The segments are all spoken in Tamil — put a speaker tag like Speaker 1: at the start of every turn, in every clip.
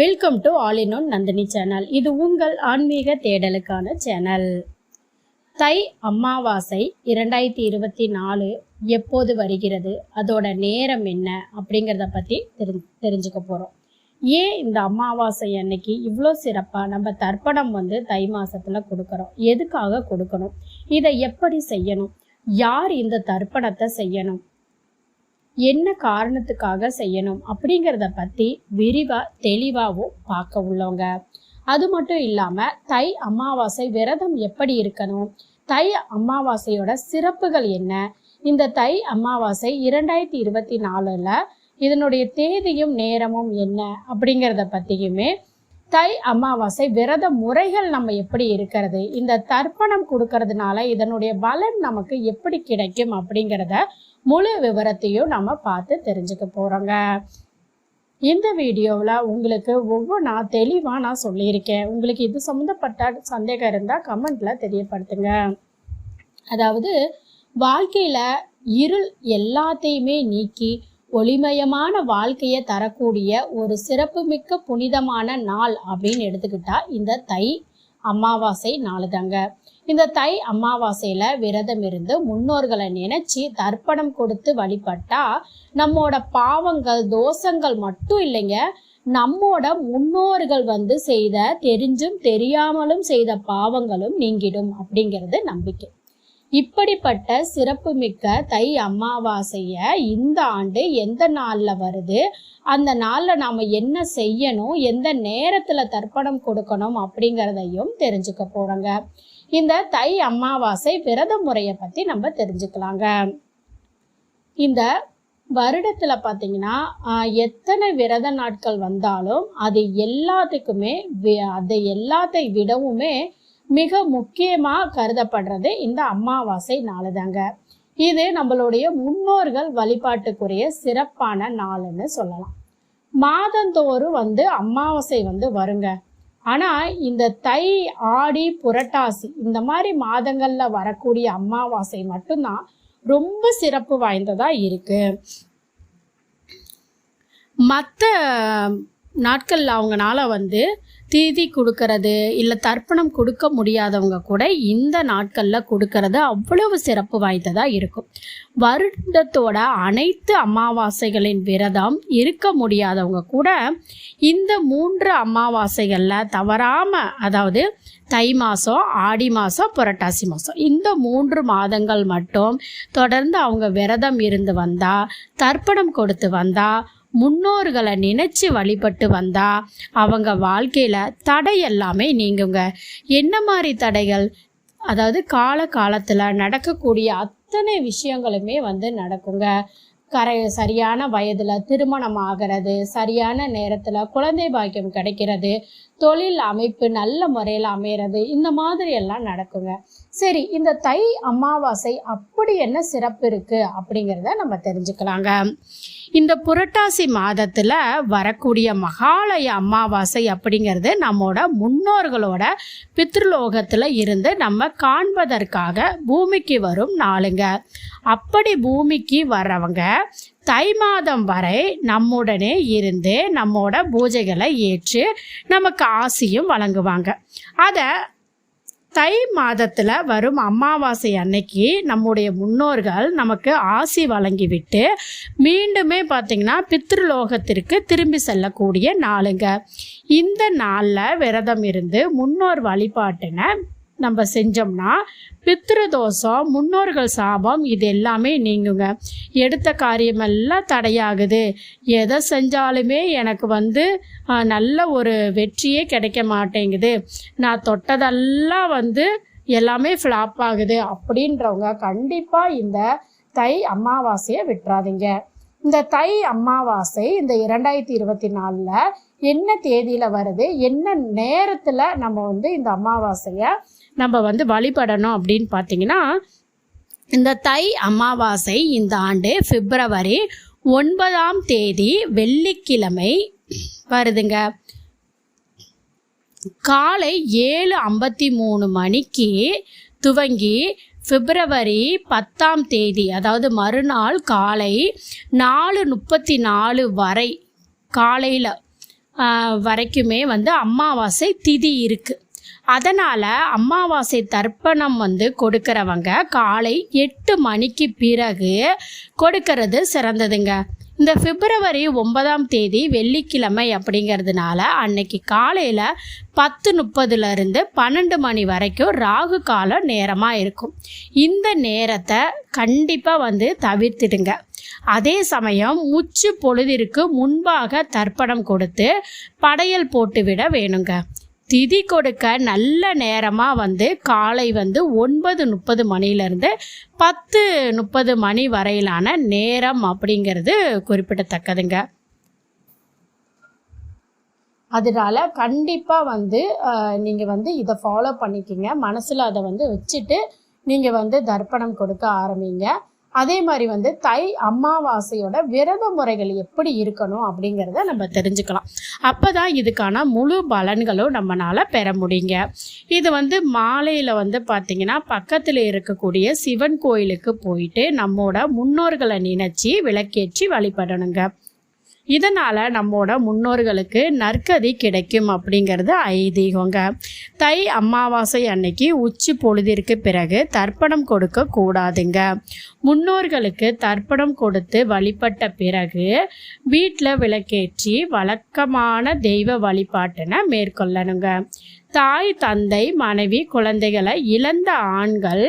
Speaker 1: Welcome to all in one Nandini channel இது உங்கள் ஆன்மீக தேடலுக்கான சேனல் தை அமாவாசை இரண்டாயிரத்தி இருபத்தி நாலு எப்போது வருகிறது? அதோட நேரம் என்ன? அப்படிங்கிறத பற்றி தெரி தெரிஞ்சுக்க போகிறோம் ஏன் இந்த அமாவாசை அன்னைக்கு இவ்வளோ சிறப்பாக நம்ம தர்ப்பணம் வந்து தை மாதத்தில் கொடுக்குறோம்? எதுக்காக கொடுக்கணும்? இதை எப்படி செய்யணும்? யார் இந்த தர்ப்பணத்தை செய்யணும்? என்ன காரணத்துக்காக செய்யணும் அப்படிங்கிறத பற்றி விரிவாக தெளிவாகவும் பார்க்க உள்ளவங்க அது மட்டும் இல்லாமல் தை அமாவாசை விரதம் எப்படி இருக்கணும்? தை அமாவாசையோட சிறப்புகள் என்ன? இந்த தை அமாவாசை இரண்டாயிரத்தி இருபத்தி நாலில் இதனுடைய தேதியும் நேரமும் என்ன அப்படிங்கிறத பற்றியுமே தை அமாவாசை விரத முறைகள் நம்ம எப்படி இருக்கிறது இந்த தர்ப்பணம் கொடுக்கறதுனால இதனுடைய பலன் நமக்கு எப்படி கிடைக்கும் அப்படிங்கிறத முழு விவரத்தையும் நம்ம பார்த்து தெரிஞ்சுக்க போகிறோங்க இந்த வீடியோவில் உங்களுக்கு ஒவ்வொன்றா தெளிவாக நான் சொல்லியிருக்கேன். உங்களுக்கு இது சம்மந்தப்பட்ட சந்தேகம் இருந்தால் கமெண்ட்டில் தெரியப்படுத்துங்க. அதாவது வாழ்க்கையில் இருள் எல்லாத்தையுமே நீக்கி ஒளிமயமான வாழ்க்கையை தரக்கூடிய ஒரு சிறப்புமிக்க புனிதமான நாள் அப்படின்னு எடுத்துக்கிட்டா இந்த தை அமாவாசை நாள் தாங்க இந்த தை அமாவாசையில விரதம் இருந்து முன்னோர்களை நினைச்சு தர்ப்பணம் கொடுத்து வழிபட்டா நம்மோட பாவங்கள் தோஷங்கள் மட்டும் இல்லைங்க. நம்மோட முன்னோர்கள் வந்து செய்த தெரிஞ்சும் தெரியாமலும் செய்த பாவங்களும் நீங்கிடும் அப்படிங்கிறது நம்பிக்கை. இப்படிப்பட்ட சிறப்புமிக்க தை அமாவாசையை இந்த ஆண்டு எந்த நாளில் வருது? அந்த நாளில் நாம் என்ன செய்யணும்? எந்த நேரத்தில் தர்ப்பணம் கொடுக்கணும்? அப்படிங்கிறதையும் தெரிஞ்சுக்க போகிறோங்க இந்த தை அமாவாசை விரத முறையை பற்றி நம்ம தெரிஞ்சுக்கலாங்க. இந்த வருடத்தில் பார்த்தீங்கன்னா எத்தனை விரத நாட்கள் வந்தாலும் அது எல்லாத்துக்குமே வி- அதை எல்லாத்தை விடவுமே மிக முக்கியமாக கருதப்படுறது இந்த அமாவாசை நாளுதாங்க. இது நம்மளுடைய முன்னோர்கள் வழிபாட்டுக்குரிய சிறப்பான நாள்னு சொல்லலாம். மாதந்தோறும் வந்து அமாவாசை வந்து வருங்க. ஆனால் இந்த தை ஆடி புரட்டாசி இந்த மாதிரி மாதங்களில் வரக்கூடிய அமாவாசை மட்டும்தான் ரொம்ப சிறப்பு வாய்ந்ததாக இருக்குது மற்ற நாட்களில் அவங்கனால வந்து தீதி கொடுக்கறது இல்லை தர்ப்பணம் கொடுக்க முடியாதவங்க கூட இந்த நாட்களில் கொடுக்கறது அவ்வளவு சிறப்பு வாய்ந்ததாக இருக்கும். வருடத்தோட அனைத்து அமாவாசைகளின் விரதம் இருக்க முடியாதவங்க கூட இந்த மூன்று அமாவாசைகளில் தவறாமல் அதாவது தை மாதம் ஆடி மாதம் புரட்டாசி மாதம் இந்த மூன்று மாதங்கள் மட்டும் தொடர்ந்து அவங்க விரதம் இருந்து வந்தால் தர்ப்பணம் கொடுத்து வந்தால் முன்னோர்களை நினைச்சு வழிபட்டு வந்தா அவங்க வாழ்க்கையில தடை எல்லாமே நீங்குங்க. என்ன மாதிரி தடைகள்? அதாவது கால காலத்துல நடக்கக்கூடிய அத்தனை விஷயங்களுமே வந்து நடக்குங்க. கரை சரியான வயதுல திருமணம் ஆகிறது சரியான நேரத்துல குழந்தை பாக்கியம் கிடைக்கிறது தொழில் அமைப்பு நல்ல முறையில் அமைகிறது இந்த மாதிரி எல்லாம் நடக்குங்க. சரி இந்த தை அமாவாசை அப்படி என்ன சிறப்பு இருக்கு அப்படிங்கிறத நம்ம தெரிஞ்சுக்கலாங்க. இந்த புரட்டாசி மாதத்துல வரக்கூடிய மகாலய அமாவாசை அப்படிங்கிறது நம்மோட முன்னோர்களோட பித்ருலோகத்துல இருந்து நம்ம காண்பதற்காக பூமிக்கு வரும் நாளுங்க. அப்படி பூமிக்கு வர்றவங்க தை மாதம் வரை நம்முடனே இருந்து நம்மோட பூஜைகளை ஏற்று நமக்கு ஆசியும் வழங்குவாங்க. அதை தை மாதத்தில் வரும் அமாவாசை அன்னைக்கு நம்முடைய முன்னோர்கள் நமக்கு ஆசி வழங்கிவிட்டு மீண்டுமே பார்த்திங்கன்னா பித்ருலோகத்திற்கு திரும்பி செல்லக்கூடிய நாளுங்க. இந்த நாளில் விரதம் இருந்து முன்னோர் வழிபாட்டினை நம்ம செஞ்சோம்னா பித்ருதோஷம் முன்னோர்கள் சாபம் இது எல்லாமே நீங்குங்க. எடுத்த காரியமெல்லாம் தடையாகுது. எதை செஞ்சாலுமே எனக்கு வந்து நல்ல ஒரு வெற்றியே கிடைக்க மாட்டேங்குது. நான் தொட்டதெல்லாம் வந்து எல்லாமே ஃப்ளாப் ஆகுது. அப்படின்றவங்க கண்டிப்பாக இந்த தை அமாவாசையை விட்டுறாதீங்க. இந்த தை அமாவாசை இந்த இரண்டாயிரத்தி இருபத்தி நாலில் என்ன தேதியில் வருது என்ன நேரத்தில் நம்ம வந்து இந்த அமாவாசையை நம்ம வந்து வழிபடணும் அப்படின்னு பார்த்தீங்கன்னா இந்த தை அமாவாசை இந்த ஆண்டு பிப்ரவரி ஒன்பதாம் தேதி வெள்ளிக்கிழமை வருதுங்க. காலை ஏழு ஐம்பத்தி மூணு மணிக்கு துவங்கி பிப்ரவரி பத்தாம் தேதி அதாவது மறுநாள் காலை நாலு முப்பத்தி நாலு வரை காலையில் வரைக்குமே வந்து அமாவாசை திதி இருக்குது அதனால் அமாவாசை தர்ப்பணம் வந்து கொடுக்கறவங்க காலை எட்டு மணிக்கு பிறகு கொடுக்கறது சிறந்ததுங்க. இந்த பிப்ரவரி ஒன்பதாம் தேதி வெள்ளிக்கிழமை அப்படிங்கிறதுனால அன்னைக்கு காலையில் பத்து முப்பதுலேருந்து பன்னெண்டு மணி வரைக்கும் ராகு காலம் நேரமாக இருக்கும். இந்த நேரத்தை கண்டிப்பாக வந்து தவிர்த்துடுங்க. அதே சமயம் உச்சி பொழுதிற்கு முன்பாக தர்ப்பணம் கொடுத்து படையல் போட்டுவிட வேணுங்க. திதி கொடுக்க நல்ல நேரமாக வந்து காலை வந்து ஒன்பது முப்பது மணிலேருந்து பத்து முப்பது மணி வரையிலான நேரம் அப்படிங்கிறது குறிப்பிடத்தக்கதுங்க. அதனால கண்டிப்பாக வந்து நீங்கள் வந்து இதை ஃபாலோ பண்ணிக்கிங்க. மனசில் அதை வந்து வச்சுட்டு நீங்கள் வந்து தர்ப்பணம் கொடுக்க ஆரம்பிங்க. அதே மாதிரி வந்து தை அமாவாசையோட விரத முறைகள் எப்படி இருக்கணும் அப்படிங்கிறத நம்ம தெரிஞ்சுக்கலாம். அப்போ தான் இதுக்கான முழு பலன்களும் நம்மளால் பெற முடியுங்க. இது வந்து மாலையில் வந்து பார்த்திங்கன்னா பக்கத்தில் இருக்கக்கூடிய சிவன் கோயிலுக்கு போயிட்டு நம்மோட முன்னோர்களை நினைச்சி விளக்கேற்றி வழிபடணுங்க. இதனால் நம்மோட முன்னோர்களுக்கு நற்கதி கிடைக்கும் அப்படிங்கிறது ஐதீகங்க. தை அமாவாசை அன்னைக்கு உச்சி பொழுதிற்கு பிறகு தர்ப்பணம் கொடுக்க கூடாதுங்க. முன்னோர்களுக்கு தர்ப்பணம் கொடுத்து வழிபட்ட பிறகு வீட்டில் விளக்கேற்றி வழக்கமான தெய்வ வழிபாட்டினை மேற்கொள்ளணுங்க. தாய் தந்தை மனைவி குழந்தைகளை இழந்த ஆண்கள்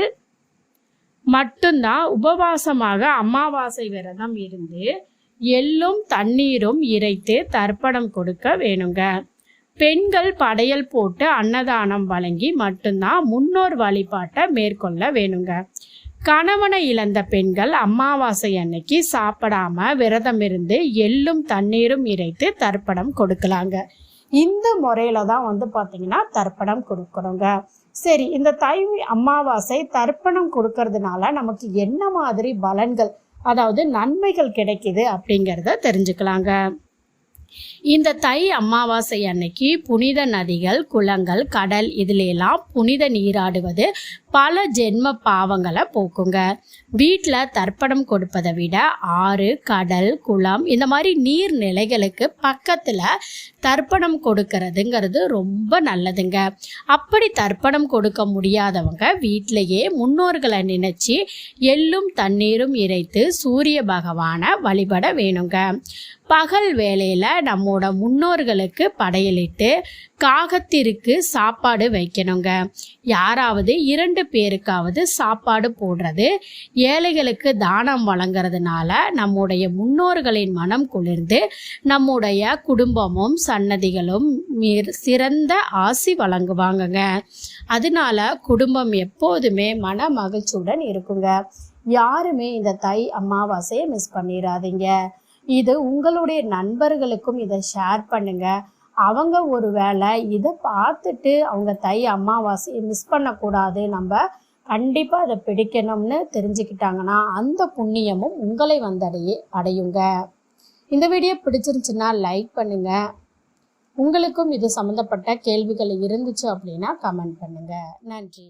Speaker 1: மட்டும்தான் உபவாசமாக அமாவாசை விரதம் இருந்து எள்ளும் தண்ணீரும் இறைத்து தர்ப்பணம் கொடுக்க வேணுங்க. பெண்கள் படையல் போட்டு அன்னதானம் வழங்கி மட்டும்தான் முன்னோர் வழிபாட்டை மேற்கொள்ள வேணுங்க. கணவனை இழந்த பெண்கள் அமாவாசை அன்னைக்கு சாப்பிடாம விரதம் இருந்து எள்ளும் தண்ணீரும் இறைத்து தர்ப்பணம் கொடுக்கலாங்க. இந்த முறையில தான் வந்து பார்த்தீங்கன்னா தர்ப்பணம் கொடுக்கணுங்க. சரி இந்த தை அமாவாசை தர்ப்பணம் கொடுக்கறதுனால நமக்கு என்ன மாதிரி பலன்கள் அதாவது நன்மைகள் கிடைக்குது அப்படிங்கிறத தெரிஞ்சுக்கலாங்க. இந்த தை அமாவாசை அன்னைக்கு புனித நதிகள் குளங்கள் கடல் இதிலெல்லாம் புனித நீராடுவது பல ஜென்ம பாவங்களை போக்குங்க. வீட்டில் தர்ப்பணம் கொடுப்பதை விட ஆறு கடல் குளம் இந்த மாதிரி நீர்நிலைகளுக்கு பக்கத்தில் தர்ப்பணம் கொடுக்கறதுங்கிறது ரொம்ப நல்லதுங்க. அப்படி தர்ப்பணம் கொடுக்க முடியாதவங்க வீட்டிலேயே முன்னோர்களை நினைச்சு எள்ளும் தண்ணீரும் இறைத்து சூரிய பகவானை வழிபட வேணுங்க. பகல் வேளையில் நம்மோட முன்னோர்களுக்கு படையலிட்டு காகத்திற்கு சாப்பாடு வைக்கணுங்க. யாராவது இரண்டு பேருக்காவது சாப்பாடு போடுறது ஏழைகளுக்கு தானம் வழங்குறதுனால நம்முடைய முன்னோர்களின் மனம் குளிர்ந்து நம்முடைய குடும்பமும் சன்னதிகளும் சிறந்த ஆசி வழங்குவாங்கங்க. அதனால குடும்பம் எப்போதுமே மன மகிழ்ச்சியுடன் இருக்குங்க. யாருமே இந்த தை அமாவாசையை மிஸ் பண்ணிடாதீங்க இது உங்களுடைய நண்பர்களுக்கும் இதை ஷேர் பண்ணுங்க. அவங்க ஒரு வேளை இதை பார்த்துட்டு அவங்க தை அமாவாசையை மிஸ் பண்ணக்கூடாது. நம்ம கண்டிப்பாக அதை பிடிக்கணும்னு தெரிஞ்சுக்கிட்டாங்கன்னா அந்த புண்ணியமும் உங்களை வந்தடைய அடையுங்க. இந்த வீடியோ பிடிச்சிருந்துச்சுன்னா லைக் பண்ணுங்க. உங்களுக்கும் இது சம்மந்தப்பட்ட கேள்விகள் இருந்துச்சு அப்படின்னா கமெண்ட் பண்ணுங்க. நன்றி.